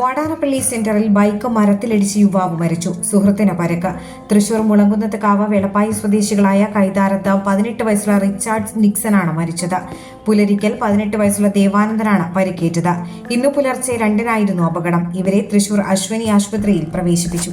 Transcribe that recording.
വാടാനപ്പള്ളി സെന്ററിൽ ബൈക്ക് മരത്തിലിടിച്ച് യുവാവ് മരിച്ചു. സുഹൃത്തിന് പരക്ക്. തൃശൂർ മുളങ്കുന്നത്ത് കാവ വെളപ്പായി സ്വദേശികളായ കൈതാരത്ത് പതിനെട്ട് വയസ്സുള്ള റിച്ചാർഡ് നിക്സനാണ് മരിച്ചത്. പുലരിക്കൽ പതിനെട്ട് വയസ്സുള്ള ദേവാനന്ദനാണ് പരിക്കേറ്റത്. ഇന്ന് പുലർച്ചെ രണ്ടിനായിരുന്നു അപകടം. ഇവരെ തൃശൂർ അശ്വനി ആശുപത്രിയിൽ പ്രവേശിപ്പിച്ചു.